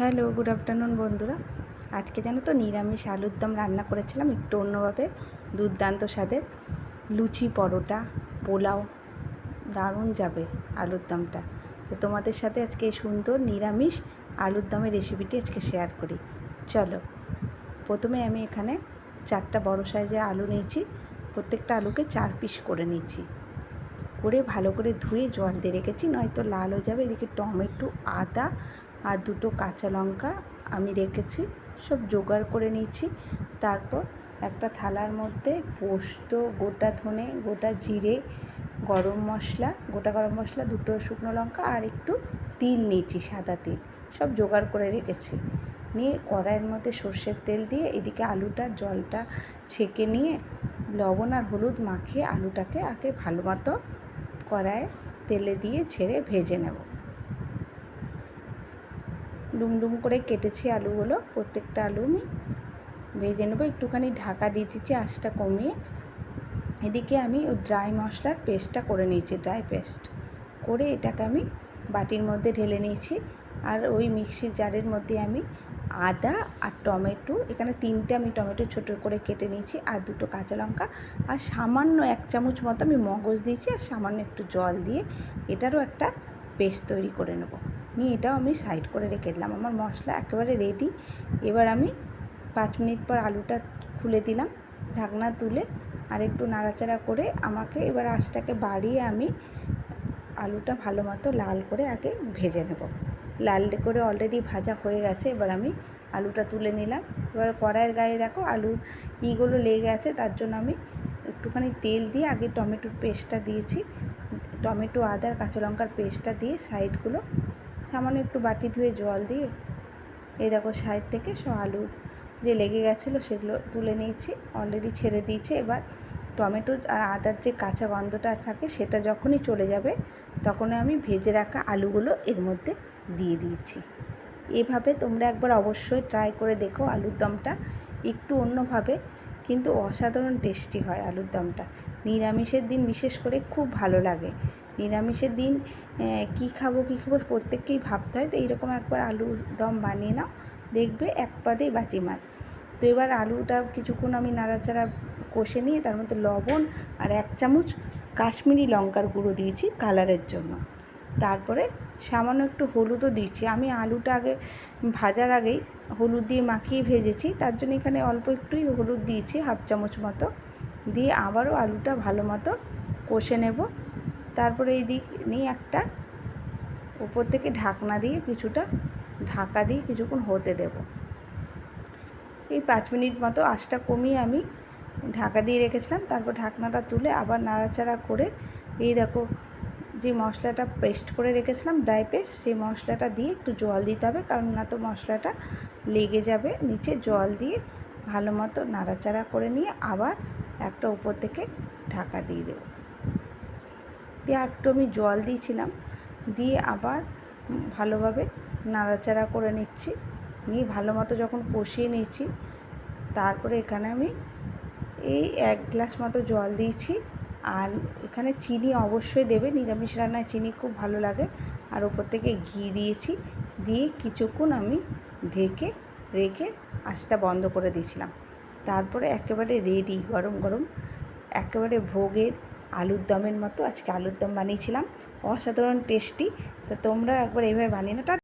Hello good afternoon বন্ধুরা। আজকে জানো তো নিরামিষ আলুর দম রান্না করেছিলাম একটু অন্যভাবে। দুর্দান্ত স্বাদের। লুচি, পরোটা, পোলাও, দারুণ যাবে আলুর দমটা। তো তোমাদের সাথে আজকে এই সুন্দর নিরামিষ আলুর দমের রেসিপিটি আজকে শেয়ার করি। চলো, প্রথমে আমি এখানে চারটা বড় সাইজের আলু নিয়েছি। প্রত্যেকটা আলুকে চার পিস করে নিয়েছি। করে ভালো করে ধুয়ে জল দিয়ে রেখেছি, নয়তো লাল হয়ে যাবে। এদিকে টমেটো, আদা আর দুটো কাঁচা লঙ্কা আমি রেখেছি, সব জোগাড় করে নিয়েছি। তারপর একটা থালার মধ্যে পোস্ত, গোটা ধনে, গোটা জিরে, গরম মশলা, গোটা গরম মশলা, দুটো শুকনো লঙ্কা আর একটু তিল নিয়েছি, সাদা তিল, সব জোগাড় করে রেখেছি। নিয়ে কড়াইয়ের মধ্যে সর্ষের তেল দিয়ে এদিকে আলুটা, জলটা ছেঁকে নিয়ে লবণ আর হলুদ মাখিয়ে আলুটাকে আগে ভালো মতো কড়াইয়ে তেলে দিয়ে ছেড়ে ভেজে নেব। ডুমডুম করে কেটেছি আলুগুলো, প্রত্যেকটা আলু আমি ভেজে নেব। একটুখানি ঢাকা দিয়ে দিচ্ছি আঁচটা কমিয়ে। এদিকে আমি ওই ড্রাই মশলার পেস্টটা করে নিয়েছি ড্রাই পেস্ট করে এটাকে আমি বাটির মধ্যে ঢেলে নিয়েছি। আর ওই মিক্সির জারের মধ্যে আমি আদা আর টমেটো, এখানে তিনটে আমি টমেটো ছোটো করে কেটে নিয়েছি, আর দুটো কাঁচা লঙ্কা। আর সামান্য এক চামচ মতো আমি মগজ দিয়েছি, আর সামান্য একটু জল দিয়ে এটারও একটা পেস্ট তৈরি করে নেব। নিয়ে এটাও আমি সাইড করে রেখে দিলাম। আমার মশলা একেবারে রেডি এবার আমি পাঁচ মিনিট পর আলুটা খুলে দিলাম। ঢাকনা তুলে আর একটু নাড়াচাড়া করে আমাকে এবার আঁচটাকে বাড়িয়ে আমি আলুটা ভালো মতো লাল করে আগে ভেজে নেব। লাল করে অলরেডি ভাজা হয়ে গেছে, এবার আমি আলুটা তুলে নিলাম। এবার কড়াইয়ের গায়ে দেখো আলুর ইগুলো লেগে আছে, তার জন্য আমি একটুখানি তেল দিয়ে আগে টমেটোর পেস্টটা দিয়েছি। টমেটো আদার কাঁচা লঙ্কার পেস্টটা দিয়ে সাইডগুলো সামান্য একটু বাটি ধুয়ে জল দিয়ে এই দেখো সাইড থেকে সব আলু যে লেগে গেছিল সেগুলো তুলে নিয়েছি। অলরেডি ছেড়ে দিয়েছি। এবার টমেটো আর আদার যে কাঁচা গন্ধটা থাকে সেটা যখনই চলে যাবে তখনই আমি ভেজে রাখা আলুগুলো এর মধ্যে দিয়ে দিয়েছি। এভাবে তোমরা একবার অবশ্যই ট্রাই করে দেখো আলুর দমটা। একটু অন্যভাবে কিন্তু অসাধারণ টেস্টি হয় আলুর দমটা। নিরামিষের দিন বিশেষ করে খুব ভালো লাগে। নিরামিষের দিন কী খাব কী খাব প্রত্যেককেই ভাবতে হয়। তো এইরকম একবার আলুর দম বানিয়ে নাও, দেখবে এক পাতেই বাজিমাত তো এবার আলুটা কিছুক্ষণ আমি নাড়াচাড়া কষে নিয়ে তার মধ্যে লবণ আর এক চামচ কাশ্মীরি লঙ্কার গুঁড়ো দিয়েছি কালারের জন্য। তারপরে সামান্য একটু হলুদও দিয়েছি আমি আলুটা আগে ভাজার আগেই হলুদ দিয়ে মাখিয়ে ভেজেছি। তার জন্য এখানে অল্প একটুই হলুদ দিয়েছি, হাফ চামচ মতো। দিয়ে আবারও আলুটা ভালো মতো কষে নেব। তারপরে এই দিক নিয়ে একটা উপর থেকে ঢাকনা দিয়ে কিছুটা ঢাকা দিয়ে কিছুক্ষণ হতে দেব। এই পাঁচ মিনিট মতো আঁচটা কমিয়ে আমি ঢাকা দিয়ে রেখেছিলাম। তারপর ঢাকনাটা তুলে আবার নাড়াচাড়া করে এই দেখো যে মশলাটা পেস্ট করে রেখেছিলাম ড্রাই পেস্ট, সেই মশলাটা দিয়ে একটু জল দিতে হবে, কারণ না তো মশলাটা লেগে যাবে। নিচে জল দিয়ে ভালো মতো নাড়াচাড়া করে নিয়ে আবার একটা উপর থেকে ঢাকা দিয়ে দেবো। দিয়ে একটু আমি জল দিয়েছিলাম, দিয়ে আবার ভালোভাবে নাড়াচাড়া করে নিচ্ছি। নিয়ে ভালো মতো যখন কষিয়ে নিচ্ছি তারপরে এখানে আমি এই এক গ্লাস মতো জল দিয়েছি। আর এখানে চিনি অবশ্যই দেবে, নিরামিষ রান্নায় চিনি খুব ভালো লাগে। আর ওপর থেকে ঘি দিয়েছি, দিয়ে কিছুক্ষণ আমি ঢেকে রেখে আঁচটা বন্ধ করে দিয়েছিলাম। তারপরে একেবারে রেডি, গরম গরম, একেবারে ভোগের আলুর দমের মতো, আজকে আলুর দম বানিয়েছিলাম। অসাধারণ টেস্টি তো তোমরা একবার এইভাবে বানিয়ে না